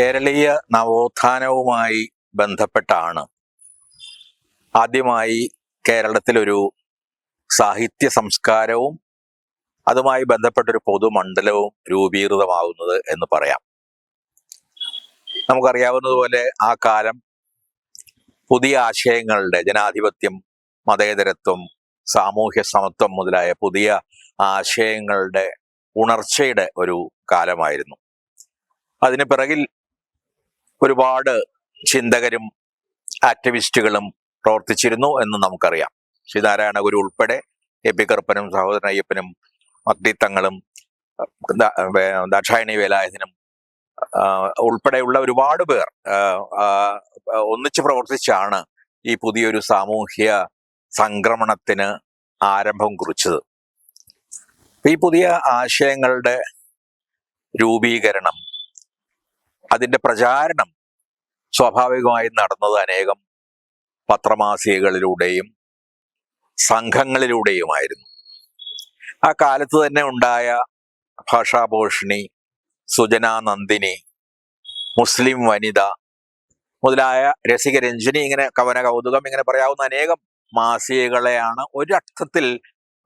കേരളീയ നവോത്ഥാനവുമായി ബന്ധപ്പെട്ടാണ് ആദ്യമായി കേരളത്തിലൊരു സാഹിത്യ സംസ്കാരവും അതുമായി ബന്ധപ്പെട്ടൊരു പൊതുമണ്ഡലവും രൂപീകൃതമാകുന്നത് എന്ന് പറയാം. നമുക്കറിയാവുന്നതുപോലെ ആ കാലം പുതിയ ആശയങ്ങളുടെ ജനാധിപത്യം മതേതരത്വം സാമൂഹ്യ സമത്വം മുതലായ പുതിയ ആശയങ്ങളുടെ ഉണർച്ചയുടെ ഒരു കാലമായിരുന്നു. അതിന് പിറകിൽ ഒരുപാട് ചിന്തകരും ആക്ടിവിസ്റ്റുകളും പ്രവർത്തിച്ചിരുന്നു എന്ന് നമുക്കറിയാം. ശ്രീനാരായണ ഗുരു ഉൾപ്പെടെ എ പി കറുപ്പനും സഹോദരൻ അയ്യപ്പനും മക്തിത്തങ്ങളും ദാക്ഷായണി വേലായുധനും ഉൾപ്പെടെയുള്ള ഒരുപാട് പേർ ഒന്നിച്ച് പ്രവർത്തിച്ചാണ് ഈ പുതിയൊരു സാമൂഹ്യ സംക്രമണത്തിന് ആരംഭം കുറിച്ചത്. ഈ പുതിയ ആശയങ്ങളുടെ രൂപീകരണം അതിന്റെ പ്രചാരണം സ്വാഭാവികമായും നടന്നത് അനേകം പത്രമാസികകളിലൂടെയും സംഘങ്ങളിലൂടെയുമായിരുന്നു. ആ കാലത്ത് തന്നെ ഉണ്ടായ ഭാഷാഭൂഷണി സുജനാ നന്ദിനി മുസ്ലിം വനിത മുതലായ രസികരഞ്ജനി ഇങ്ങനെ കവന കൗതുകം ഇങ്ങനെ പറയാവുന്ന അനേകം മാസികകളെയാണ് ഒരർത്ഥത്തിൽ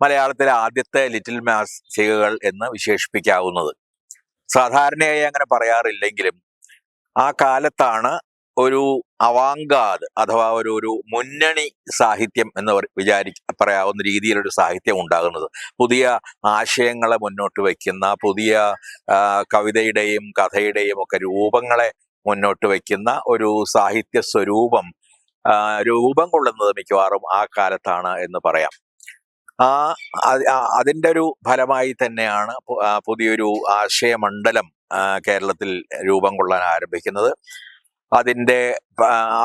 മലയാളത്തിലെ ആദ്യത്തെ ലിറ്റിൽ മാസികകൾ എന്ന് വിശേഷിപ്പിക്കാവുന്നത്. സാധാരണയായി അങ്ങനെ പറയാറില്ലെങ്കിലും ആ കാലത്താണ് ഒരു അവാങ്കാദ് അഥവാ ഒരു ഒരു മുന്നണി സാഹിത്യം എന്ന് വിചാരി പറയാവുന്ന രീതിയിലൊരു സാഹിത്യം ഉണ്ടാകുന്നത്. പുതിയ ആശയങ്ങളെ മുന്നോട്ട് വയ്ക്കുന്ന പുതിയ കവിതയുടെയും കഥയുടെയും ഒക്കെ രൂപങ്ങളെ മുന്നോട്ട് വയ്ക്കുന്ന ഒരു സാഹിത്യ സ്വരൂപം രൂപം കൊള്ളുന്നത് മിക്കവാറും ആ കാലത്താണ് എന്ന് പറയാം. ആ അതിന്റെ ഒരു ഫലമായി തന്നെയാണ് പുതിയൊരു ആശയമണ്ഡലം കേരളത്തിൽ രൂപം കൊള്ളാൻ ആരംഭിക്കുന്നത്. അതിന്റെ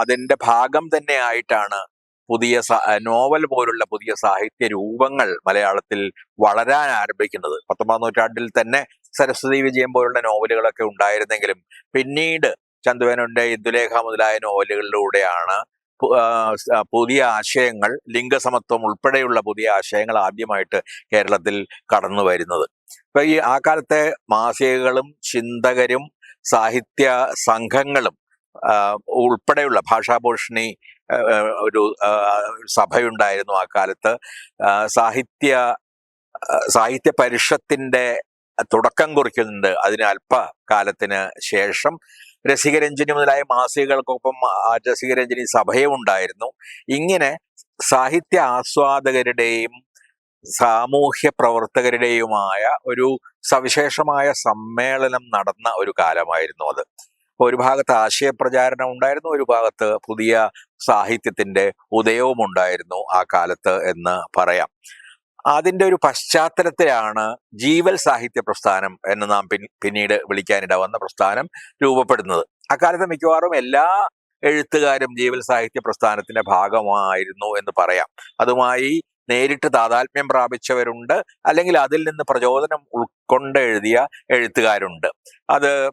അതിന്റെ ഭാഗം തന്നെ ആയിട്ടാണ് പുതിയ നോവൽ പോലുള്ള പുതിയ സാഹിത്യ രൂപങ്ങൾ മലയാളത്തിൽ വളരാൻ ആരംഭിക്കുന്നത്. പത്തൊമ്പതാം നൂറ്റാണ്ടിൽ തന്നെ സരസ്വതി വിജയം പോലുള്ള നോവലുകളൊക്കെ ഉണ്ടായിരുന്നെങ്കിലും പിന്നീട് ചന്ദുവേനുണ്ട് ഇന്ദുലേഖ മുതലായ നോവലുകളിലൂടെയാണ് പുതിയ ആശയങ്ങൾ ലിംഗസമത്വം ഉൾപ്പെടെയുള്ള പുതിയ ആശയങ്ങൾ ആദ്യമായിട്ട് കേരളത്തിൽ കടന്നു വരുന്നത്. ഇപ്പൊ ഈ ആ കാലത്തെ മാസികകളും ചിന്തകരും സാഹിത്യ സംഘങ്ങളും ഉൾപ്പെടെയുള്ള ഭാഷാഭൂഷണി ഒരു സഭയുണ്ടായിരുന്നു ആ കാലത്ത്. സാഹിത്യ സാഹിത്യ പരിഷത്തിന്റെ തുടക്കം കുറിക്കുന്നുണ്ട്. അതിന് അല്പകാലത്തിന് ശേഷം രസികരഞ്ജനി മുതലായ മാസികകൾക്കൊപ്പം രസികരഞ്ജനി സഭയും ഉണ്ടായിരുന്നു ഇങ്ങനെ സാഹിത്യ ആസ്വാദകരുടെയും സാമൂഹ്യ പ്രവർത്തകരുടെയുമായ ഒരു സവിശേഷമായ സമ്മേളനം നടന്ന ഒരു കാലമായിരുന്നു അത്. ഒരു ഭാഗത്ത് ആശയപ്രചാരണം ഉണ്ടായിരുന്നു ഒരു ഭാഗത്ത് പുതിയ സാഹിത്യത്തിന്റെ ഉദയവും ഉണ്ടായിരുന്നു ആ കാലത്ത് എന്ന് പറയാം. അതിന്റെ ഒരു പശ്ചാത്തലത്തിലാണ് ജീവൽ സാഹിത്യ പ്രസ്ഥാനം എന്ന് നാം പിന്നീട് വിളിക്കാനിട വന്ന പ്രസ്ഥാനം രൂപപ്പെടുന്നത്. അക്കാലത്ത് മിക്കവാറും എല്ലാ എഴുത്തുകാരും ജീവൽ സാഹിത്യ പ്രസ്ഥാനത്തിന്റെ ഭാഗമായിരുന്നു എന്ന് പറയാം. അതുമായി നേരിട്ട് താതാത്മ്യം പ്രാപിച്ചവരുണ്ട് അല്ലെങ്കിൽ അതിൽ നിന്ന് പ്രചോദനം ഉൾക്കൊണ്ട് എഴുതിയ എഴുത്തുകാരുണ്ട്. അത്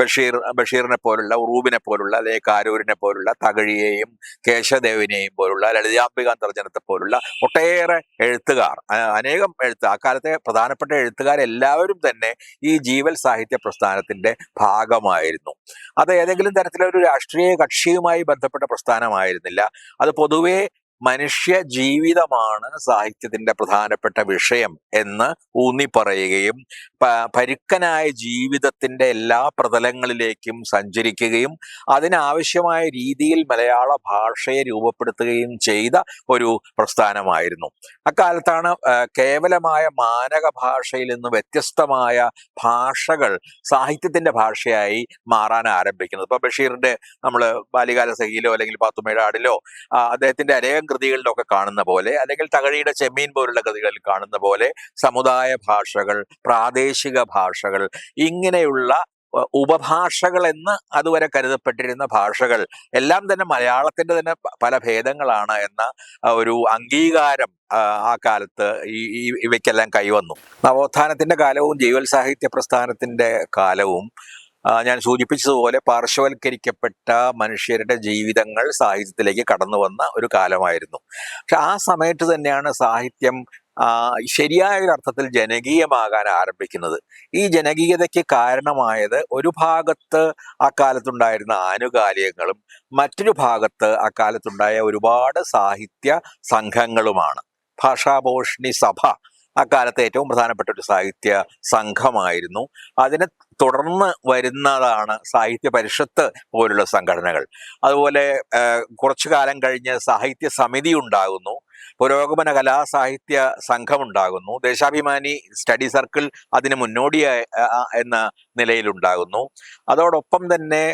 ബഷീർ ബഷീറിനെ പോലുള്ള ഉറൂബിനെ പോലുള്ള അല്ലെങ്കിൽ കാരൂരിനെ പോലുള്ള തകഴിയെയും കേശവദേവിനെയും പോലുള്ള ലളിതാംബിക അന്തർജനത്തെ പോലുള്ള ഒട്ടേറെ എഴുത്തുകാർ അനേകം എഴുത്ത് അക്കാലത്തെ പ്രധാനപ്പെട്ട എഴുത്തുകാരെല്ലാവരും തന്നെ ഈ ജീവൽ സാഹിത്യ പ്രസ്ഥാനത്തിന്റെ ഭാഗമായിരുന്നു. അത് ഏതെങ്കിലും തരത്തിലൊരു രാഷ്ട്രീയ കക്ഷിയുമായി ബന്ധപ്പെട്ട പ്രസ്ഥാനമായിരുന്നില്ല. അത് പൊതുവെ മനുഷ്യ ജീവിതമാണ് സാഹിത്യത്തിന്റെ പ്രധാനപ്പെട്ട വിഷയം എന്ന് ഊന്നി പറയുകയും പരുക്കനായ ജീവിതത്തിന്റെ എല്ലാ പ്രതലങ്ങളിലേക്കും സഞ്ചരിക്കുകയും അതിനാവശ്യമായ രീതിയിൽ മലയാള ഭാഷയെ രൂപപ്പെടുത്തുകയും ചെയ്ത ഒരു പ്രസ്ഥാനമായിരുന്നു. അക്കാലത്താണ് കേവലമായ മാനക ഭാഷയിൽ നിന്ന് വ്യത്യസ്തമായ ഭാഷകൾ സാഹിത്യത്തിന്റെ ഭാഷയായി മാറാൻ ആരംഭിക്കുന്നത്. ഇപ്പൊ ബഷീറിന്റെ നമ്മൾ ബാല്യകാല സഹിയിലോ അല്ലെങ്കിൽ പാത്തുമേടാടിലോ അദ്ദേഹത്തിന്റെ അനേകം കൃതികളിലൊക്കെ കാണുന്ന പോലെ അല്ലെങ്കിൽ തകഴിയുടെ ചെമ്മീൻ പോലുള്ള കൃതികളിൽ കാണുന്ന പോലെ സമുദായ ഭാഷകൾ പ്രാദേശിക ഭാഷകൾ ഇങ്ങനെയുള്ള ഉപഭാഷകൾ എന്ന് അതുവരെ കരുതപ്പെട്ടിരുന്ന ഭാഷകൾ എല്ലാം തന്നെ മലയാളത്തിന്റെ തന്നെ പല ഭേദങ്ങളാണ് എന്ന ഒരു അംഗീകാരം ആ, കാലത്ത് ഈ ഇവയ്ക്കെല്ലാം കൈവന്നു. നവോത്ഥാനത്തിന്റെ കാലവും ജീവൽ സാഹിത്യ പ്രസ്ഥാനത്തിന്റെ കാലവും ഞാൻ സൂചിപ്പിച്ചതുപോലെ പാർശ്വവൽക്കരിക്കപ്പെട്ട മനുഷ്യരുടെ ജീവിതങ്ങൾ സാഹിത്യത്തിലേക്ക് കടന്നു വന്ന ഒരു കാലമായിരുന്നു. പക്ഷെ ആ സമയത്ത് തന്നെയാണ് സാഹിത്യം ശരിയായ ഒരു അർത്ഥത്തിൽ ജനകീയമാകാൻ ആരംഭിക്കുന്നത്. ഈ ജനകീയതയ്ക്ക് കാരണമായത് ഒരു ഭാഗത്ത് അക്കാലത്തുണ്ടായിരുന്ന ആനുകാലികങ്ങളും മറ്റൊരു ഭാഗത്ത് അക്കാലത്തുണ്ടായ ഒരുപാട് സാഹിത്യ സംഘങ്ങളുമാണ്. ഭാഷാഭൂഷണി സഭ അക്കാലത്തെ ഏറ്റവും പ്രധാനപ്പെട്ട ഒരു സാഹിത്യ സംഘമായിരുന്നു. അതിനെ തുടർന്ന് വരുന്നതാണ് സാഹിത്യ പരിഷത്ത് പോലുള്ള സംഘടനകൾ. അതുപോലെ കുറച്ചു കാലം കഴിഞ്ഞ് സാഹിത്യ സമിതി ഉണ്ടാകുന്നു. പുരോഗമന കലാസാഹിത്യ സംഘം ഉണ്ടാകുന്നു. ദേശാഭിമാനി സ്റ്റഡി സർക്കിൾ അതിന് മുന്നോടിയായി എന്ന നിലയിലുണ്ടാകുന്നു. അതോടൊപ്പം തന്നെ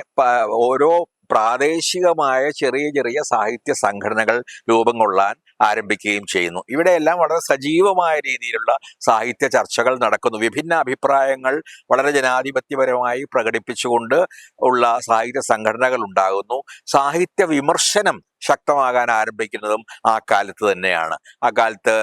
ഓരോ പ്രാദേശികമായ ചെറിയ ചെറിയ സാഹിത്യ സംഘടനകൾ രൂപം കൊള്ളാൻ ആരംഭിക്കുകയും ചെയ്യുന്നു. ഇവിടെയെല്ലാം വളരെ സജീവമായ രീതിയിലുള്ള സാഹിത്യ ചർച്ചകൾ നടക്കുന്നു. വിഭിന്ന അഭിപ്രായങ്ങൾ വളരെ ജനാധിപത്യപരമായി പ്രകടിപ്പിച്ചുകൊണ്ട് ഉള്ള സാഹിത്യ സംഘടനകൾ ഉണ്ടാകുന്നു. സാഹിത്യ വിമർശനം ശക്തമാകാൻ ആരംഭിക്കുന്നതും ആ കാലത്ത് തന്നെയാണ്. ആ കാലത്ത്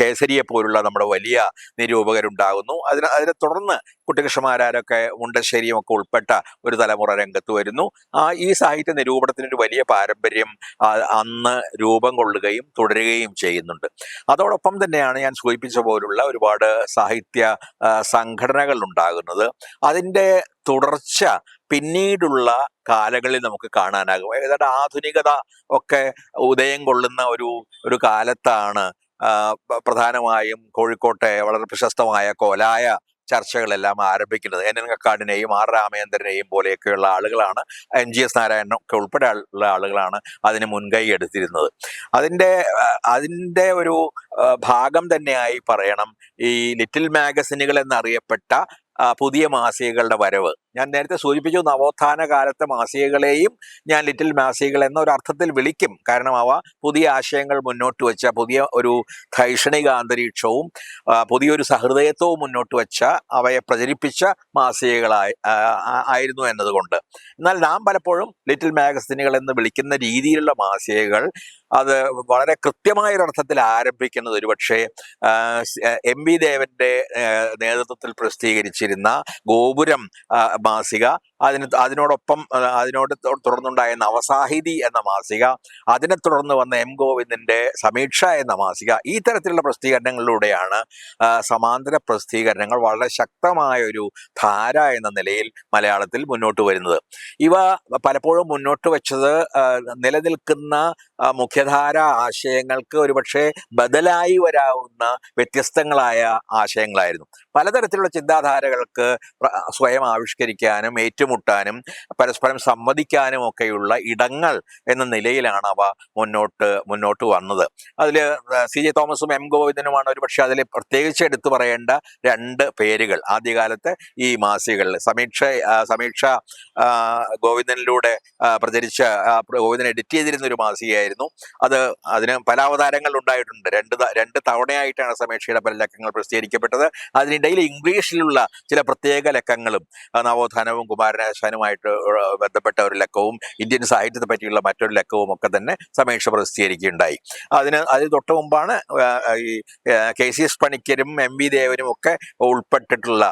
കേസരിയെ പോലുള്ള നമ്മുടെ വലിയ നിരൂപകരുണ്ടാകുന്നു. അതിന് അതിനെ തുടർന്ന് കുട്ടികൃഷ്ണമാരൊക്കെ മുണ്ടശ്ശേരിയും ഒക്കെ ഉൾപ്പെട്ട ഒരു തലമുറ രംഗത്ത് വരുന്നു. ആ ഈ സാഹിത്യ നിരൂപണത്തിനൊരു വലിയ പാരമ്പര്യം അന്ന് രൂപം കൊള്ളുകയും തുടരുകയും ചെയ്യുന്നുണ്ട്. അതോടൊപ്പം തന്നെയാണ് ഞാൻ സൂചിപ്പിച്ച പോലുള്ള ഒരുപാട് സാഹിത്യ സംഘടനകൾ ഉണ്ടാകുന്നത്. അതിന്റെ തുടർച്ച പിന്നീടുള്ള കാലങ്ങളിൽ നമുക്ക് കാണാനാകും. ഏതാണ്ട് ആധുനികത ഒക്കെ ഉദയം കൊള്ളുന്ന ഒരു ഒരു കാലത്താണ് പ്രധാനമായും കോഴിക്കോട്ടെ വളരെ പ്രശസ്തമായ കോലായ ചർച്ചകളെല്ലാം ആരംഭിക്കുന്നത്. എൻ. എൻ. കക്കാടിനെയും ആർ. രാമേന്ദ്രനെയും പോലെയൊക്കെയുള്ള ആളുകളാണ്. M G. എസ്. നാരായണൻ ഒക്കെ ഉൾപ്പെടെ ഉള്ള ആളുകളാണ് അതിന് മുൻകൈ എടുത്തിരുന്നത്. അതിന്റെ അതിന്റെ ഒരു ഭാഗം തന്നെയായി പറയണം ഈ ലിറ്റിൽ മാഗസിനുകൾ എന്നറിയപ്പെട്ട പുതിയ മാസികകളുടെ വരവ്. ഞാൻ നേരത്തെ സൂചിപ്പിച്ചു നവോത്ഥാന കാലത്തെ മാസികകളെയും ഞാൻ ലിറ്റിൽ മാസികകൾ എന്ന ഒരു അർത്ഥത്തിൽ വിളിക്കും. കാരണം അവ പുതിയ ആശയങ്ങൾ മുന്നോട്ട് വെച്ച പുതിയ ഒരു ധൈഷണിക അന്തരീക്ഷവും പുതിയൊരു സഹൃദയത്വവും മുന്നോട്ട് വെച്ച അവയെ പ്രചരിപ്പിച്ച മാസികകളായി ആയിരുന്നു എന്നതുകൊണ്ട്. എന്നാൽ നാം പലപ്പോഴും ലിറ്റിൽ മാഗസിനുകൾ എന്ന് വിളിക്കുന്ന രീതിയിലുള്ള മാസികകൾ അത് വളരെ കൃത്യമായ ഒരു അർത്ഥത്തിൽ ആരംഭിക്കുന്നത് ഒരുപക്ഷെ എം വി ദേവന്റെ നേതൃത്വത്തിൽ നേതൃത്വത്തിൽ പ്രസിദ്ധീകരിച്ചിരുന്ന ഗോപുരം മാസിക അതിന് അതിനോടൊപ്പം അതിനോട് തുടർന്നുണ്ടായ നവസാഹിതി എന്ന മാസിക അതിനെ തുടർന്ന് വന്ന എം ഗോവിന്ദന്റെ സമീക്ഷ എന്ന മാസിക ഈ തരത്തിലുള്ള പ്രസിദ്ധീകരണങ്ങളിലൂടെയാണ് സമാന്തര പ്രസിദ്ധീകരണങ്ങൾ വളരെ ശക്തമായ ഒരു ധാര എന്ന നിലയിൽ മലയാളത്തിൽ മുന്നോട്ട് വരുന്നത്. ഇവ പലപ്പോഴും മുന്നോട്ട് വെച്ചത് നിലനിൽക്കുന്ന മുഖ്യധാര ആശയങ്ങൾക്ക് ഒരുപക്ഷെ ബദലായി വരാവുന്ന വ്യത്യസ്തങ്ങളായ ആശയങ്ങളായിരുന്നു. പലതരത്തിലുള്ള ചിന്താധാരകൾക്ക് സ്വയം ആവിഷ്കരിക്കാനും ഏറ്റുമുട്ടാനും പരസ്പരം സമ്മതിക്കാനും ഒക്കെയുള്ള ഇടങ്ങൾ എന്ന നിലയിലാണ് അവ മുന്നോട്ട് മുന്നോട്ട് വന്നത്. അതിൽ സി ജെ തോമസും എം ഗോവിന്ദനുമാണ് ഒരുപക്ഷെ അതിൽ പ്രത്യേകിച്ച് എടുത്തു പറയേണ്ട രണ്ട് പേരുകൾ. ആദ്യകാലത്ത് ഈ മാസികകളിൽ സമീക്ഷ സമീക്ഷ ഗോവിന്ദനിലൂടെ പ്രചരിച്ച ഗോവിന്ദൻ എഡിറ്റ് ചെയ്തിരുന്ന ഒരു മാസികയായിരുന്നു. അത് അതിന് പല അവതാരങ്ങൾ ഉണ്ടായിട്ടുണ്ട്. രണ്ട് രണ്ട് തവണയായിട്ടാണ് സമീക്ഷയുടെ പല ലക്കങ്ങൾ പ്രസിദ്ധീകരിക്കപ്പെട്ടത്. അതിനിടയിൽ ഇംഗ്ലീഷിലുള്ള ചില പ്രത്യേക ലക്കങ്ങളും നവോത്ഥാനവും കുമാരനാശാനുമായിട്ട് ഉള്ള ബന്ധപ്പെട്ട ഒരു ലക്കവും ഇന്ത്യൻ സാഹിത്യത്തെ പറ്റിയുള്ള മറ്റൊരു ലക്കവും ഒക്കെ തന്നെ സമീക്ഷ പ്രസിദ്ധീകരിക്കുകയുണ്ടായി. അതിന് അതിന് തൊട്ട് മുമ്പാണ് ഈ കെ സി എസ് പണിക്കരും എം വി ദേവനും ഒക്കെ ഉൾപ്പെട്ടിട്ടുള്ള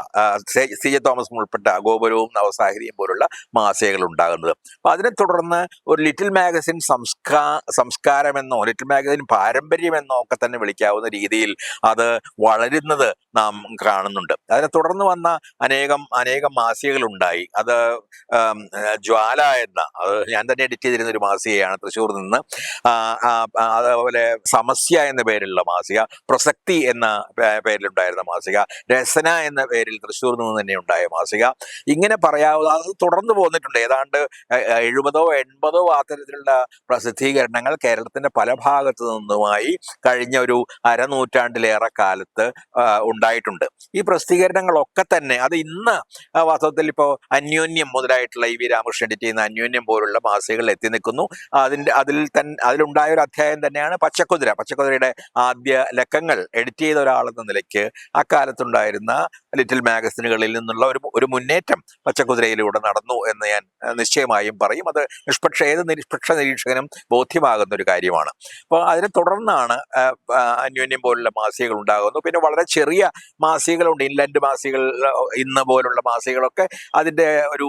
സി ജെ തോമസും ഉൾപ്പെട്ട ഗോപുരവും നവസാഹിതിയും പോലുള്ള മാസികകൾ ഉണ്ടാകുന്നത്. അപ്പൊ അതിനെ തുടർന്ന് ഒരു ലിറ്റിൽ മാഗസിൻ സംസ്കാ സംസ്കാരമെന്നോ ലിറ്റിൽ മാഗസിൻ പാരമ്പര്യമെന്നോ ഒക്കെ തന്നെ വിളിക്കാവുന്ന രീതിയിൽ അത് വളരുന്നത് നാം കാണുന്നുണ്ട്. അതിനെ തുടർന്ന് വന്ന അനേകം അനേകം മാസികകൾ ഉണ്ടായി അത് ജ്വാല എന്ന അത് ഞാൻ തന്നെ എഡിറ്റ് ചെയ്തിരുന്ന ഒരു മാസികയാണ് തൃശ്ശൂർ നിന്ന്. അതേപോലെ സമസ്യ എന്ന പേരിലുള്ള മാസിക പ്രസക്തി എന്ന പേരിലുണ്ടായിരുന്ന മാസിക രസന എന്ന പേരിൽ തൃശ്ശൂർ നിന്ന് തന്നെ ഉണ്ടായ മാസിക. ഇങ്ങനെ പറയാവുന്ന അത് തുടർന്ന് പോന്നിട്ടുണ്ട്. ഏതാണ്ട് എഴുപതോ എൺപതോ അത്തരത്തിലുള്ള പ്രസിദ്ധീകരണങ്ങൾ കേരളത്തിന്റെ പല ഭാഗത്തു നിന്നുമായി കഴിഞ്ഞ ഒരു അരനൂറ്റാണ്ടിലേറെ കാലത്ത് ഉണ്ടായിട്ടുണ്ട്. ഈ പ്രസിദ്ധീകരണങ്ങളൊക്കെ തന്നെ അത് ഇന്ന് വാസ്തവത്തിൽ ഇപ്പോൾ അന്യോന്യം മുതലായിട്ടുള്ള ഇ വി രാമകൃഷ്ണൻ എഡിറ്റ് ചെയ്യുന്ന അന്യോന്യം പോലുള്ള മാസികകൾ എത്തി നിൽക്കുന്നു. അതിന്റെ അതിൽ തൻ അതിലുണ്ടായ ഒരു അധ്യായം തന്നെയാണ് പച്ചക്കുതിര. പച്ചക്കുതിരയുടെ ആദ്യ ലക്കങ്ങൾ എഡിറ്റ് ചെയ്ത ഒരാളെന്ന നിലയ്ക്ക് അക്കാലത്തുണ്ടായിരുന്ന ലിറ്റിൽ മാഗസിനുകളിൽ നിന്നുള്ള ഒരു ഒരു മുന്നേറ്റം പച്ചക്കുതിരയിലൂടെ നടന്നു എന്ന് ഞാൻ നിശ്ചയമായും പറയും. അത് നിഷ്പക്ഷ ഏത് നിഷ്പക്ഷ നിരീക്ഷകനും ബോധ്യമാകുന്ന ഒരു കാര്യമാണ്. അപ്പോൾ അതിനെ തുടർന്നാണ് അന്യോന്യം പോലുള്ള മാസികകൾ ഉണ്ടാകുന്നു പിന്നെ വളരെ ചെറിയ മാസികകളുണ്ട്. ഇൻലൻഡ് മാസികകൾ ഇന്ന് പോലുള്ള മാസികകളൊക്കെ അതിന്റെ ഒരു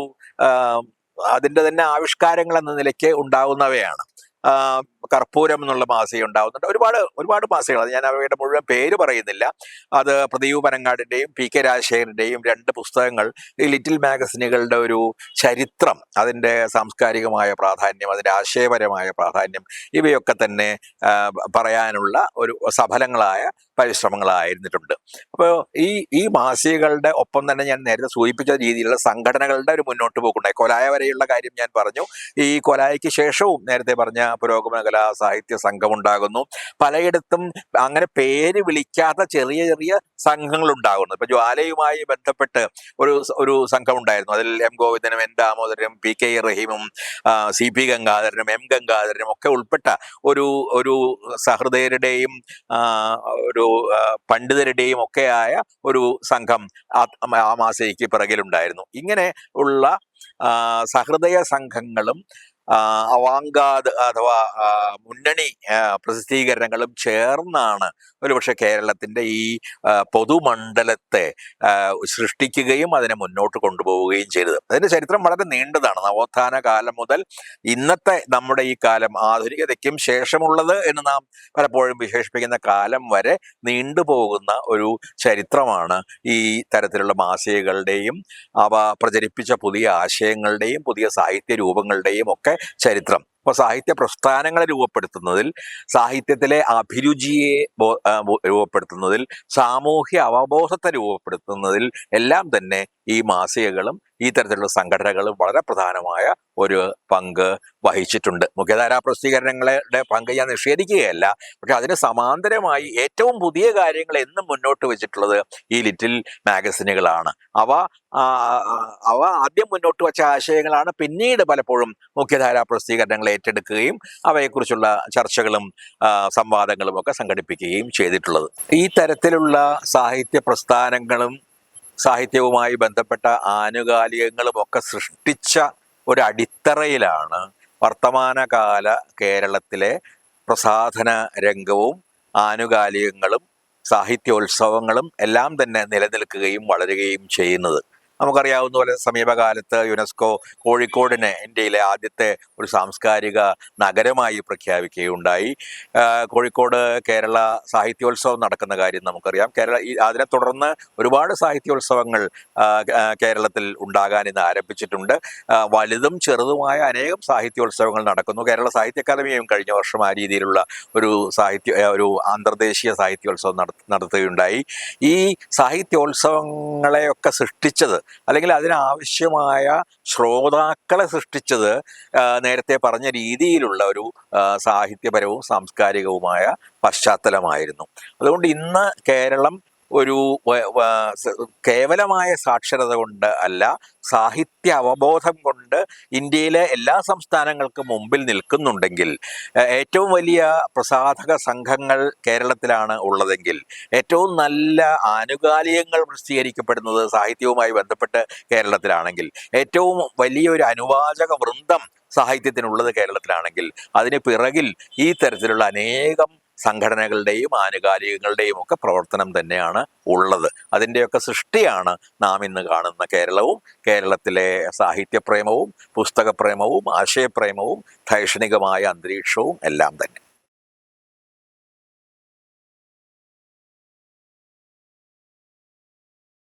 അതിന്റെ തന്നെ ആവിഷ്കാരങ്ങൾ എന്ന നിലയ്ക്ക് ഉണ്ടാകുന്നവയാണ് കർപ്പൂരം എന്നുള്ള മാസിക ഉണ്ടാവുന്നുണ്ട്. ഒരുപാട് ഒരുപാട് മാസികകൾ. അത് ഞാൻ അവയുടെ മുഴുവൻ പേര് പറയുന്നില്ല. അത് പ്രദീപ് പനങ്ങാടിന്റെയും പി കെ രാജശേഖരന്റെയും രണ്ട് പുസ്തകങ്ങൾ ഈ ലിറ്റിൽ മാഗസിനുകളുടെ ഒരു ചരിത്രം അതിന്റെ സാംസ്കാരികമായ പ്രാധാന്യം അതിന്റെ ആശയപരമായ പ്രാധാന്യം ഇവയൊക്കെ തന്നെ പറയാനുള്ള ഒരു സഫലങ്ങളായ പരിശ്രമങ്ങളായിരുന്നിട്ടുണ്ട്. അപ്പോൾ ഈ ഈ മാസികകളുടെ ഒപ്പം തന്നെ ഞാൻ നേരത്തെ സൂചിപ്പിച്ച രീതിയിലുള്ള സംഘടനകളുടെ ഒരു മുന്നോട്ട് പോക്കുണ്ടായി കൊലായ വരെയുള്ള കാര്യം ഞാൻ പറഞ്ഞു. ഈ കൊലായ്ക്ക് ശേഷവും നേരത്തെ പറഞ്ഞ പുരോഗമന കലാ സാഹിത്യ സംഘം ഉണ്ടാകുന്നു പലയിടത്തും അങ്ങനെ പേര് വിളിക്കാത്ത ചെറിയ ചെറിയ സംഘങ്ങൾ ഉണ്ടാകുന്നു ഇപ്പൊ ജ്വാലയുമായി ബന്ധപ്പെട്ട് ഒരു ഒരു സംഘം ഉണ്ടായിരുന്നു അതിൽ എം ഗോവിന്ദനും എൻ ദാമോദരനും പി കെ റഹീമും സി പി ഗംഗാധരനും എം ഗംഗാധരനും ഒക്കെ ഉൾപ്പെട്ട ഒരു ഒരു സഹൃദയരുടെയും ഒരു പണ്ഡിതരുടെയും ഒക്കെയായ ഒരു സംഘം ആ മാസയ്ക്ക് പിറകിലുണ്ടായിരുന്നു. ഇങ്ങനെ ഉള്ള സഹൃദയ സംഘങ്ങളും ആ, അവാങ്കാത് അഥവാ മുന്നണി പ്രസിദ്ധീകരണങ്ങളും ചേർന്നാണ് ഒരുപക്ഷെ കേരളത്തിന്റെ ഈ പൊതുമണ്ഡലത്തെ സൃഷ്ടിക്കുകയും അതിനെ മുന്നോട്ട് കൊണ്ടുപോവുകയും ചെയ്തത്. അതിന്റെ ചരിത്രം വളരെ നീണ്ടതാണ്. നവോത്ഥാന കാലം മുതൽ ഇന്നത്തെ നമ്മുടെ ഈ കാലം ആധുനികതയ്ക്കും ശേഷമുള്ളത് എന്ന് നാം പലപ്പോഴും വിശേഷിപ്പിക്കുന്ന കാലം വരെ നീണ്ടുപോകുന്ന ഒരു ചരിത്രമാണ് ഈ തരത്തിലുള്ള മാസികകളുടെയും അവ പ്രചരിപ്പിച്ച പുതിയ ആശയങ്ങളുടെയും പുതിയ സാഹിത്യ രൂപങ്ങളുടെയും ഒക്കെ ചരിത്രം. അപ്പൊ സാഹിത്യ പ്രസ്ഥാനങ്ങളെ രൂപപ്പെടുത്തുന്നതിൽ സാഹിത്യത്തിലെ അഭിരുചിയെ രൂപപ്പെടുത്തുന്നതിൽ സാമൂഹ്യ അവബോധത്തെ രൂപപ്പെടുത്തുന്നതിൽ എല്ലാം തന്നെ ഈ മാസികകളും ഈ തരത്തിലുള്ള സംഘടനകളും വളരെ പ്രധാനമായ ഒരു പങ്ക് വഹിച്ചിട്ടുണ്ട്. മുഖ്യധാരാ പ്രസിദ്ധീകരണങ്ങളുടെ പങ്ക് ഞാൻ നിഷേധിക്കുകയല്ല. പക്ഷെ അതിന് സമാന്തരമായി ഏറ്റവും പുതിയ കാര്യങ്ങൾ എന്നും മുന്നോട്ട് വെച്ചിട്ടുള്ളത് ഈ ലിറ്റിൽ മാഗസിനുകളാണ്. അവ അവ ആദ്യം മുന്നോട്ട് വെച്ച ആശയങ്ങളാണ് പിന്നീട് പലപ്പോഴും മുഖ്യധാരാ പ്രസിദ്ധീകരണങ്ങൾ ഏറ്റെടുക്കുകയും അവയെക്കുറിച്ചുള്ള ചർച്ചകളും സംവാദങ്ങളും ഒക്കെ സംഘടിപ്പിക്കുകയും ചെയ്തിട്ടുള്ളത്. ഈ തരത്തിലുള്ള സാഹിത്യ പ്രസ്ഥാനങ്ങളും സാഹിത്യവുമായി ബന്ധപ്പെട്ട ആനുകാലികങ്ങളും ഒക്കെ സൃഷ്ടിച്ച ഒരു അടിത്തറയിലാണ് വർത്തമാനകാല കേരളത്തിലെ പ്രസാധന രംഗവും ആനുകാലികങ്ങളും സാഹിത്യോത്സവങ്ങളും എല്ലാം തന്നെ നിലനിൽക്കുകയും വളരുകയും ചെയ്യുന്നത്. നമുക്കറിയാവുന്ന പോലെ സമീപകാലത്ത് യുനെസ്കോ കോഴിക്കോടിനെ ഇന്ത്യയിലെ ആദ്യത്തെ ഒരു സാംസ്കാരിക നഗരമായി പ്രഖ്യാപിക്കുകയുണ്ടായി. കോഴിക്കോട് കേരള സാഹിത്യോത്സവം നടക്കുന്ന കാര്യം നമുക്കറിയാം. കേരള അതിനെ തുടർന്ന് ഒരുപാട് സാഹിത്യോത്സവങ്ങൾ കേരളത്തിൽ ഉണ്ടാകാൻ ഇന്ന് ആരംഭിച്ചിട്ടുണ്ട്. വലുതും ചെറുതുമായ അനേകം സാഹിത്യോത്സവങ്ങൾ നടക്കുന്നു. കേരള സാഹിത്യ അക്കാദമിയും കഴിഞ്ഞ വർഷം ആ രീതിയിലുള്ള ഒരു സാഹിത്യ ഒരു അന്തർദേശീയ സാഹിത്യോത്സവം നടത്തുകയുണ്ടായി. ഈ സാഹിത്യോത്സവങ്ങളെയൊക്കെ സൃഷ്ടിച്ചത് അല്ലെങ്കിൽ അതിനാവശ്യമായ ശ്രോതാക്കളെ സൃഷ്ടിച്ചത് നേരത്തെ പറഞ്ഞ രീതിയിലുള്ള ഒരു സാഹിത്യപരവും സാംസ്കാരികവുമായ പശ്ചാത്തലമായിരുന്നു. അതുകൊണ്ട് ഇന്ന് കേരളം ഒരു കേവലമായ സാക്ഷരത കൊണ്ട് അല്ല സാഹിത്യ അവബോധം കൊണ്ട് ഇന്ത്യയിലെ എല്ലാ സംസ്ഥാനങ്ങൾക്കും മുമ്പിൽ നിൽക്കുന്നുണ്ടെങ്കിൽ ഏറ്റവും വലിയ പ്രസാധക സംഘങ്ങൾ കേരളത്തിലാണ് ഉള്ളതെങ്കിൽ ഏറ്റവും നല്ല ആനുകാലികങ്ങൾ പ്രസിദ്ധീകരിക്കപ്പെടുന്നത് സാഹിത്യവുമായി ബന്ധപ്പെട്ട് കേരളത്തിലാണെങ്കിൽ ഏറ്റവും വലിയൊരു അനുവാചക വൃന്ദം സാഹിത്യത്തിനുള്ളത് കേരളത്തിലാണെങ്കിൽ അതിന് പിറകിൽ ഈ തരത്തിലുള്ള അനേകം സംഘടനകളുടെയും ആനുകാലികങ്ങളുടെയും ഒക്കെ പ്രവർത്തനം തന്നെയാണ് ഉള്ളത്. അതിന്റെയൊക്കെ സൃഷ്ടിയാണ് നാം ഇന്ന് കാണുന്ന കേരളവും കേരളത്തിലെ സാഹിത്യപ്രേമവും പുസ്തകപ്രേമവും ആശയപ്രേമവും ധൈഷണികമായ അന്തരീക്ഷവും എല്ലാം തന്നെ.